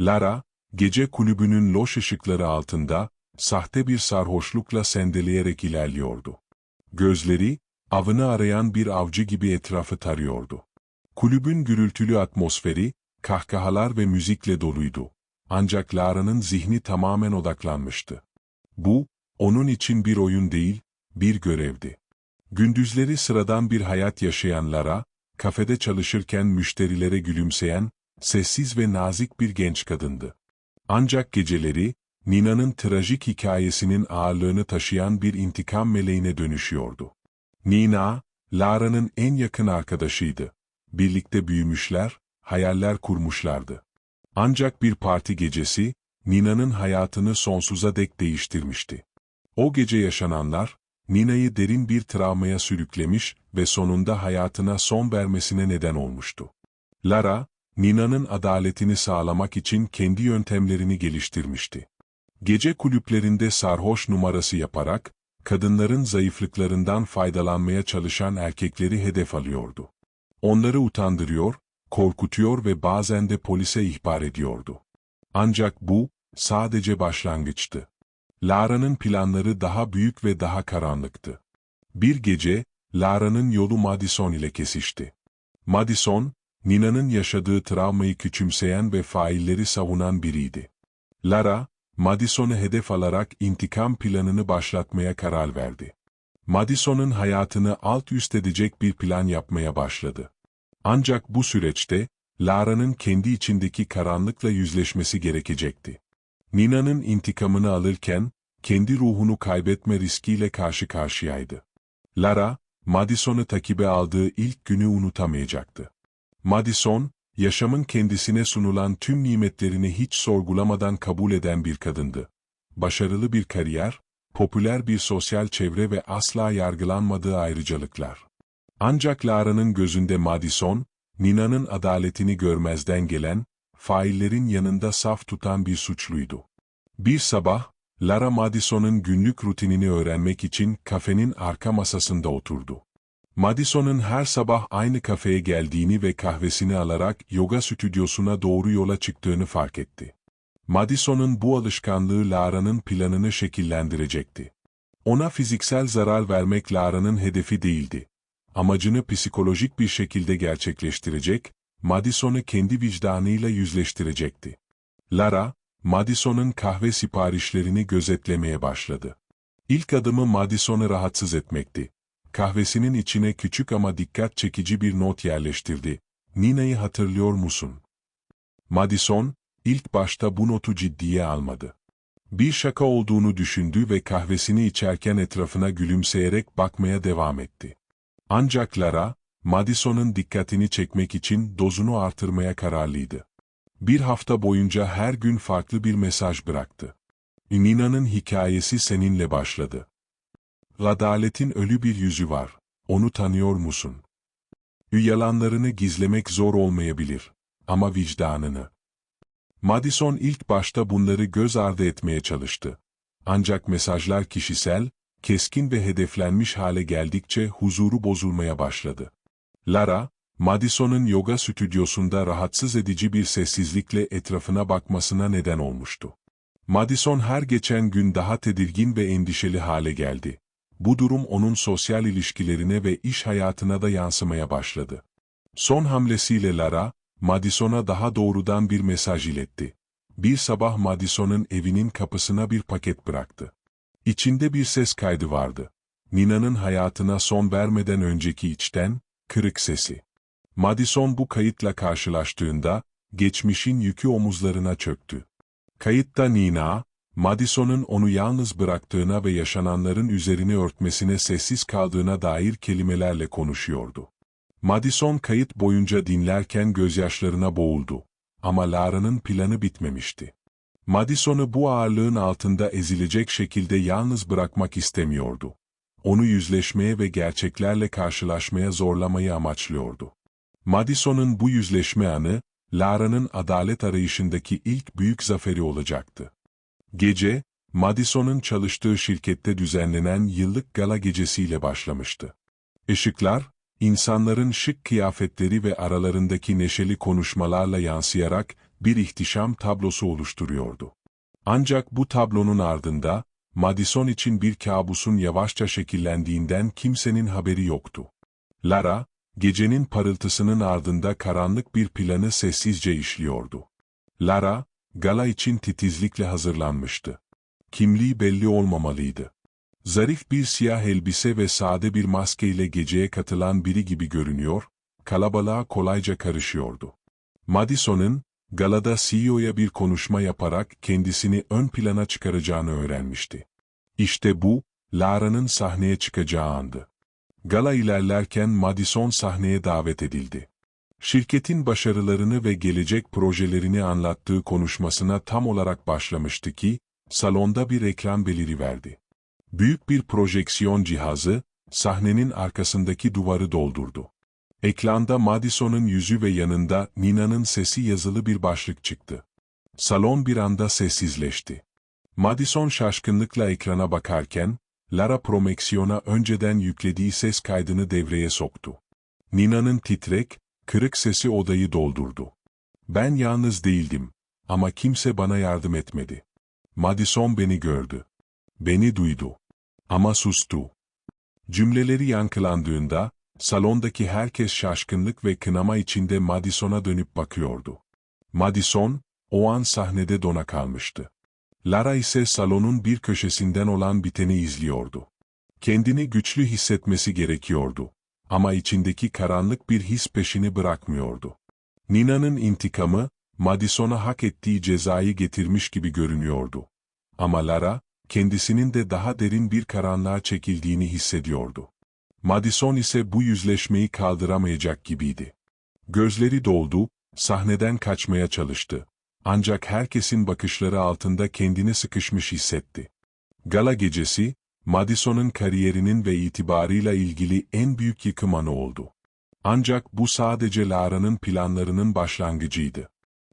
Lara, gece kulübünün loş ışıkları altında, sahte bir sarhoşlukla sendeleyerek ilerliyordu. Gözleri, avını arayan bir avcı gibi etrafı tarıyordu. Kulübün gürültülü atmosferi, kahkahalar ve müzikle doluydu. Ancak Lara'nın zihni tamamen odaklanmıştı. Bu, onun için bir oyun değil, bir görevdi. Gündüzleri sıradan bir hayat yaşayan Lara, kafede çalışırken müşterilere gülümseyen, sessiz ve nazik bir genç kadındı. Ancak geceleri, Nina'nın trajik hikayesinin ağırlığını taşıyan bir intikam meleğine dönüşüyordu. Nina, Lara'nın en yakın arkadaşıydı. Birlikte büyümüşler, hayaller kurmuşlardı. Ancak bir parti gecesi, Nina'nın hayatını sonsuza dek değiştirmişti. O gece yaşananlar, Nina'yı derin bir travmaya sürüklemiş ve sonunda hayatına son vermesine neden olmuştu. Lara, Nina'nın adaletini sağlamak için kendi yöntemlerini geliştirmişti. Gece kulüplerinde sarhoş numarası yaparak, kadınların zayıflıklarından faydalanmaya çalışan erkekleri hedef alıyordu. Onları utandırıyor, korkutuyor ve bazen de polise ihbar ediyordu. Ancak bu, sadece başlangıçtı. Lara'nın planları daha büyük ve daha karanlıktı. Bir gece, Lara'nın yolu Madison ile kesişti. Madison, Nina'nın yaşadığı travmayı küçümseyen ve failleri savunan biriydi. Lara, Madison'u hedef alarak intikam planını başlatmaya karar verdi. Madison'un hayatını alt üst edecek bir plan yapmaya başladı. Ancak bu süreçte, Lara'nın kendi içindeki karanlıkla yüzleşmesi gerekecekti. Nina'nın intikamını alırken, kendi ruhunu kaybetme riskiyle karşı karşıyaydı. Lara, Madison'u takibe aldığı ilk günü unutamayacaktı. Madison, yaşamın kendisine sunulan tüm nimetlerini hiç sorgulamadan kabul eden bir kadındı. Başarılı bir kariyer, popüler bir sosyal çevre ve asla yargılanmadığı ayrıcalıklar. Ancak Lara'nın gözünde Madison, Nina'nın adaletini görmezden gelen, faillerin yanında saf tutan bir suçluydu. Bir sabah, Lara Madison'un günlük rutinini öğrenmek için kafenin arka masasında oturdu. Madison'un her sabah aynı kafeye geldiğini ve kahvesini alarak yoga stüdyosuna doğru yola çıktığını fark etti. Madison'un bu alışkanlığı Lara'nın planını şekillendirecekti. Ona fiziksel zarar vermek Lara'nın hedefi değildi. Amacını psikolojik bir şekilde gerçekleştirecek, Madison'u kendi vicdanıyla yüzleştirecekti. Lara, Madison'un kahve siparişlerini gözetlemeye başladı. İlk adımı Madison'u rahatsız etmekti. Kahvesinin içine küçük ama dikkat çekici bir not yerleştirdi. Nina'yı hatırlıyor musun? Madison, ilk başta bu notu ciddiye almadı. Bir şaka olduğunu düşündü ve kahvesini içerken etrafına gülümseyerek bakmaya devam etti. Ancak Lara, Madison'un dikkatini çekmek için dozunu artırmaya kararlıydı. Bir hafta boyunca her gün farklı bir mesaj bıraktı. Nina'nın hikayesi seninle başladı. Adaletin ölü bir yüzü var. Onu tanıyor musun? Yalanlarını gizlemek zor olmayabilir. Ama vicdanını. Madison ilk başta bunları göz ardı etmeye çalıştı. Ancak mesajlar kişisel, keskin ve hedeflenmiş hale geldikçe huzuru bozulmaya başladı. Lara, Madison'un yoga stüdyosunda rahatsız edici bir sessizlikle etrafına bakmasına neden olmuştu. Madison her geçen gün daha tedirgin ve endişeli hale geldi. Bu durum onun sosyal ilişkilerine ve iş hayatına da yansımaya başladı. Son hamlesiyle Lara, Madison'a daha doğrudan bir mesaj iletti. Bir sabah Madison'un evinin kapısına bir paket bıraktı. İçinde bir ses kaydı vardı. Nina'nın hayatına son vermeden önceki içten, kırık sesi. Madison bu kayıtla karşılaştığında, geçmişin yükü omuzlarına çöktü. Kayıtta Nina, Madison'un onu yalnız bıraktığına ve yaşananların üzerini örtmesine sessiz kaldığına dair kelimelerle konuşuyordu. Madison kayıt boyunca dinlerken gözyaşlarına boğuldu. Ama Lara'nın planı bitmemişti. Madison'u bu ağırlığın altında ezilecek şekilde yalnız bırakmak istemiyordu. Onu yüzleşmeye ve gerçeklerle karşılaşmaya zorlamayı amaçlıyordu. Madison'un bu yüzleşme anı, Lara'nın adalet arayışındaki ilk büyük zaferi olacaktı. Gece, Madison'un çalıştığı şirkette düzenlenen yıllık gala gecesiyle başlamıştı. Işıklar, insanların şık kıyafetleri ve aralarındaki neşeli konuşmalarla yansıyarak bir ihtişam tablosu oluşturuyordu. Ancak bu tablonun ardında, Madison için bir kabusun yavaşça şekillendiğinden kimsenin haberi yoktu. Lara, gecenin parıltısının ardında karanlık bir planı sessizce işliyordu. Lara, gala için titizlikle hazırlanmıştı. Kimliği belli olmamalıydı. Zarif bir siyah elbise ve sade bir maskeyle geceye katılan biri gibi görünüyor, kalabalığa kolayca karışıyordu. Madison'ın, galada CEO'ya bir konuşma yaparak kendisini ön plana çıkaracağını öğrenmişti. İşte bu, Lara'nın sahneye çıkacağı andı. Gala ilerlerken Madison sahneye davet edildi. Şirketin başarılarını ve gelecek projelerini anlattığı konuşmasına tam olarak başlamıştı ki, salonda bir ekran beliriverdi. Büyük bir projeksiyon cihazı, sahnenin arkasındaki duvarı doldurdu. Ekranda Madison'un yüzü ve yanında Nina'nın sesi yazılı bir başlık çıktı. Salon bir anda sessizleşti. Madison şaşkınlıkla ekrana bakarken, Lara Promeksiyon'a önceden yüklediği ses kaydını devreye soktu. Nina'nın titrek, kırık sesi odayı doldurdu. Ben yalnız değildim ama kimse bana yardım etmedi. Madison beni gördü. Beni duydu. Ama sustu. Cümleleri yankılandığında, salondaki herkes şaşkınlık ve kınama içinde Madison'a dönüp bakıyordu. Madison, o an sahnede dona kalmıştı. Lara ise salonun bir köşesinden olan biteni izliyordu. Kendini güçlü hissetmesi gerekiyordu. Ama içindeki karanlık bir his peşini bırakmıyordu. Nina'nın intikamı, Madison'a hak ettiği cezayı getirmiş gibi görünüyordu. Ama Lara, kendisinin de daha derin bir karanlığa çekildiğini hissediyordu. Madison ise bu yüzleşmeyi kaldıramayacak gibiydi. Gözleri doldu, sahneden kaçmaya çalıştı. Ancak herkesin bakışları altında kendini sıkışmış hissetti. Gala gecesi, Madison'un kariyerinin ve itibarıyla ilgili en büyük yıkım anı oldu. Ancak bu sadece Lara'nın planlarının başlangıcıydı.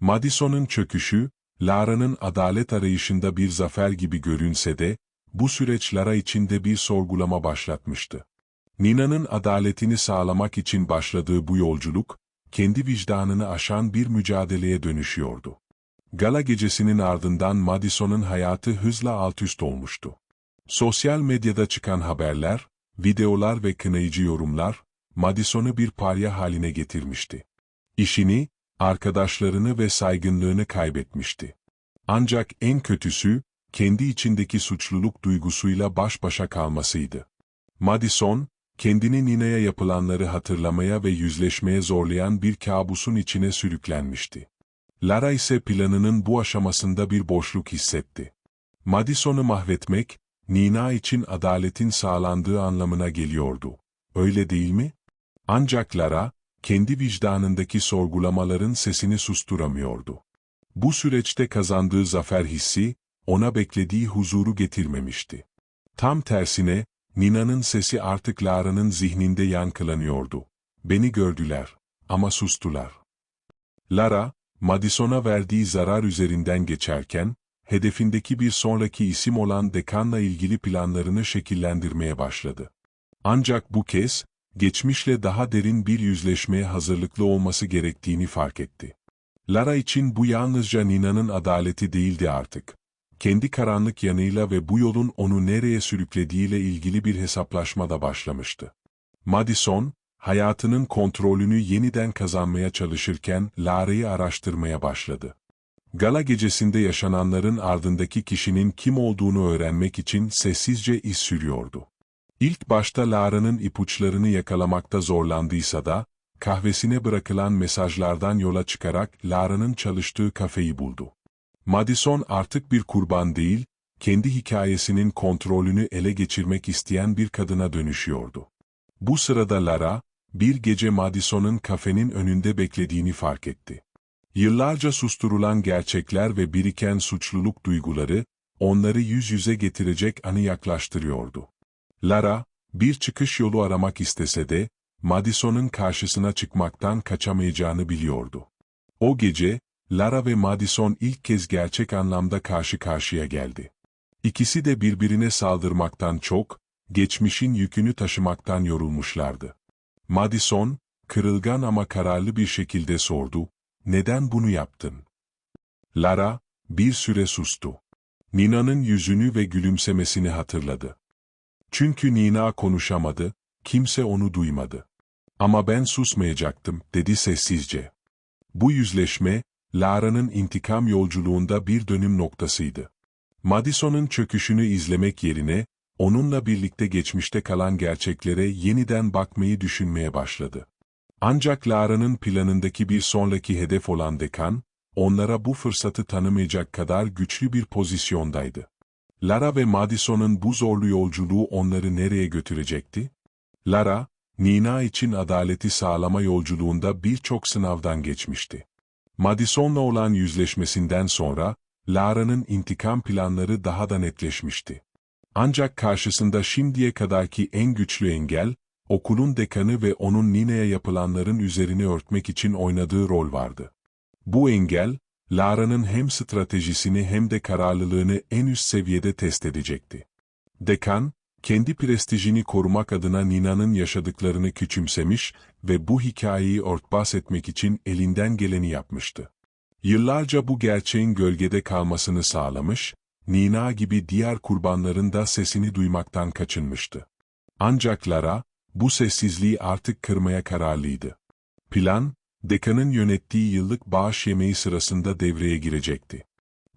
Madison'un çöküşü, Lara'nın adalet arayışında bir zafer gibi görünse de, bu süreç Lara içinde bir sorgulama başlatmıştı. Nina'nın adaletini sağlamak için başladığı bu yolculuk, kendi vicdanını aşan bir mücadeleye dönüşüyordu. Gala gecesinin ardından Madison'un hayatı hızla altüst olmuştu. Sosyal medyada çıkan haberler, videolar ve kınayıcı yorumlar, Madison'u bir parya haline getirmişti. İşini, arkadaşlarını ve saygınlığını kaybetmişti. Ancak en kötüsü, kendi içindeki suçluluk duygusuyla baş başa kalmasıydı. Madison, kendini Nina'ya yapılanları hatırlamaya ve yüzleşmeye zorlayan bir kabusun içine sürüklenmişti. Lara ise planının bu aşamasında bir boşluk hissetti. Madison'u mahvetmek, Nina için adaletin sağlandığı anlamına geliyordu. Öyle değil mi? Ancak Lara, kendi vicdanındaki sorgulamaların sesini susturamıyordu. Bu süreçte kazandığı zafer hissi, ona beklediği huzuru getirmemişti. Tam tersine, Nina'nın sesi artık Lara'nın zihninde yankılanıyordu. Beni gördüler, ama sustular. Lara, Madison'a verdiği zarar üzerinden geçerken, hedefindeki bir sonraki isim olan dekanla ilgili planlarını şekillendirmeye başladı. Ancak bu kez, geçmişle daha derin bir yüzleşmeye hazırlıklı olması gerektiğini fark etti. Lara için bu yalnızca Nina'nın adaleti değildi artık. Kendi karanlık yanıyla ve bu yolun onu nereye sürüklediğiyle ilgili bir hesaplaşma da başlamıştı. Madison, hayatının kontrolünü yeniden kazanmaya çalışırken Lara'yı araştırmaya başladı. Gala gecesinde yaşananların ardındaki kişinin kim olduğunu öğrenmek için sessizce iz sürüyordu. İlk başta Lara'nın ipuçlarını yakalamakta zorlandıysa da, kahvesine bırakılan mesajlardan yola çıkarak Lara'nın çalıştığı kafeyi buldu. Madison artık bir kurban değil, kendi hikayesinin kontrolünü ele geçirmek isteyen bir kadına dönüşüyordu. Bu sırada Lara, bir gece Madison'un kafenin önünde beklediğini fark etti. Yıllarca susturulan gerçekler ve biriken suçluluk duyguları, onları yüz yüze getirecek anı yaklaştırıyordu. Lara, bir çıkış yolu aramak istese de, Madison'un karşısına çıkmaktan kaçamayacağını biliyordu. O gece, Lara ve Madison ilk kez gerçek anlamda karşı karşıya geldi. İkisi de birbirine saldırmaktan çok, geçmişin yükünü taşımaktan yorulmuşlardı. Madison, kırılgan ama kararlı bir şekilde sordu, neden bunu yaptın? Lara, bir süre sustu. Nina'nın yüzünü ve gülümsemesini hatırladı. Çünkü Nina konuşamadı, kimse onu duymadı. Ama ben susmayacaktım, dedi sessizce. Bu yüzleşme, Lara'nın intikam yolculuğunda bir dönüm noktasıydı. Madison'un çöküşünü izlemek yerine, onunla birlikte geçmişte kalan gerçeklere yeniden bakmayı düşünmeye başladı. Ancak Lara'nın planındaki bir sonraki hedef olan dekan, onlara bu fırsatı tanımayacak kadar güçlü bir pozisyondaydı. Lara ve Madison'un bu zorlu yolculuğu onları nereye götürecekti? Lara, Nina için adaleti sağlama yolculuğunda birçok sınavdan geçmişti. Madison'la olan yüzleşmesinden sonra, Lara'nın intikam planları daha da netleşmişti. Ancak karşısında şimdiye kadarki en güçlü engel, okulun dekanı ve onun Nina'ya yapılanların üzerini örtmek için oynadığı rol vardı. Bu engel, Lara'nın hem stratejisini hem de kararlılığını en üst seviyede test edecekti. Dekan, kendi prestijini korumak adına Nina'nın yaşadıklarını küçümsemiş ve bu hikayeyi örtbas etmek için elinden geleni yapmıştı. Yıllarca bu gerçeğin gölgede kalmasını sağlamış, Nina gibi diğer kurbanların da sesini duymaktan kaçınmıştı. Ancak Lara, bu sessizliği artık kırmaya kararlıydı. Plan, dekanın yönettiği yıllık bağış yemeği sırasında devreye girecekti.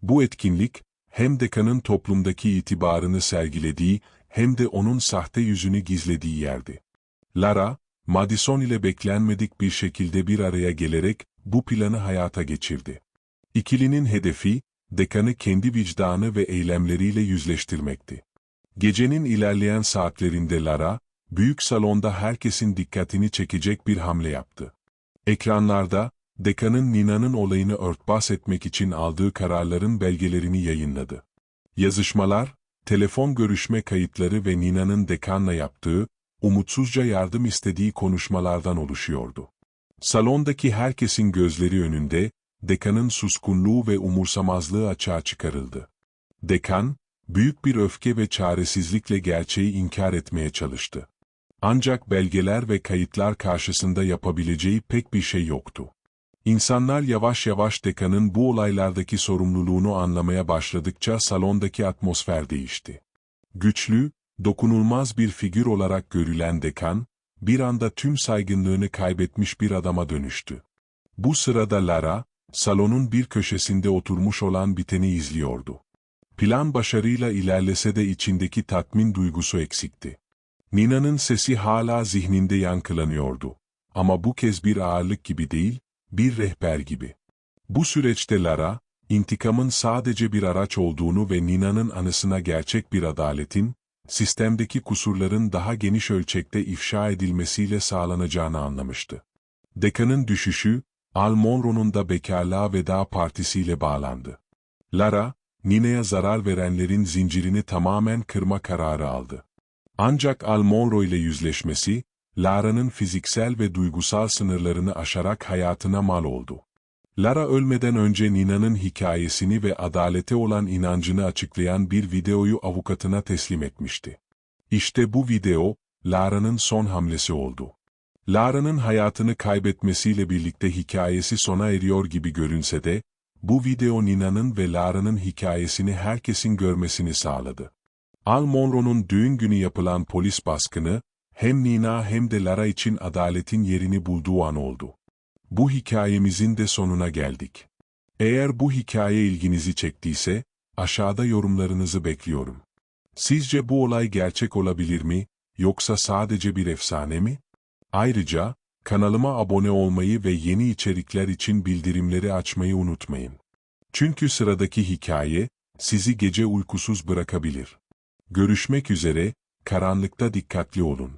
Bu etkinlik, hem dekanın toplumdaki itibarını sergilediği hem de onun sahte yüzünü gizlediği yerdi. Lara, Madison ile beklenmedik bir şekilde bir araya gelerek bu planı hayata geçirdi. İkilinin hedefi, dekanı kendi vicdanı ve eylemleriyle yüzleştirmekti. Gecenin ilerleyen saatlerinde Lara, büyük salonda herkesin dikkatini çekecek bir hamle yaptı. Ekranlarda, dekanın Nina'nın olayını örtbas etmek için aldığı kararların belgelerini yayınladı. Yazışmalar, telefon görüşme kayıtları ve Nina'nın dekanla yaptığı, umutsuzca yardım istediği konuşmalardan oluşuyordu. Salondaki herkesin gözleri önünde, dekanın suskunluğu ve umursamazlığı açığa çıkarıldı. Dekan, büyük bir öfke ve çaresizlikle gerçeği inkar etmeye çalıştı. Ancak belgeler ve kayıtlar karşısında yapabileceği pek bir şey yoktu. İnsanlar yavaş yavaş dekanın bu olaylardaki sorumluluğunu anlamaya başladıkça salondaki atmosfer değişti. Güçlü, dokunulmaz bir figür olarak görülen dekan, bir anda tüm saygınlığını kaybetmiş bir adama dönüştü. Bu sırada Lara, salonun bir köşesinde oturmuş olan biteni izliyordu. Plan başarıyla ilerlese de içindeki tatmin duygusu eksikti. Nina'nın sesi hala zihninde yankılanıyordu. Ama bu kez bir ağırlık gibi değil, bir rehber gibi. Bu süreçte Lara, intikamın sadece bir araç olduğunu ve Nina'nın anısına gerçek bir adaletin, sistemdeki kusurların daha geniş ölçekte ifşa edilmesiyle sağlanacağını anlamıştı. Dekanın düşüşü, Al Monroe'nun da bekarlığa veda partisiyle bağlandı. Lara, Nina'ya zarar verenlerin zincirini tamamen kırma kararı aldı. Ancak Al Monroe ile yüzleşmesi, Lara'nın fiziksel ve duygusal sınırlarını aşarak hayatına mal oldu. Lara ölmeden önce Nina'nın hikayesini ve adalete olan inancını açıklayan bir videoyu avukatına teslim etmişti. İşte bu video, Lara'nın son hamlesi oldu. Lara'nın hayatını kaybetmesiyle birlikte hikayesi sona eriyor gibi görünse de, bu video Nina'nın ve Lara'nın hikayesini herkesin görmesini sağladı. Al Monroe'nun düğün günü yapılan polis baskını, hem Nina hem de Lara için adaletin yerini bulduğu an oldu. Bu hikayemizin de sonuna geldik. Eğer bu hikaye ilginizi çektiyse, aşağıda yorumlarınızı bekliyorum. Sizce bu olay gerçek olabilir mi, yoksa sadece bir efsane mi? Ayrıca, kanalıma abone olmayı ve yeni içerikler için bildirimleri açmayı unutmayın. Çünkü sıradaki hikaye, sizi gece uykusuz bırakabilir. Görüşmek üzere, karanlıkta dikkatli olun.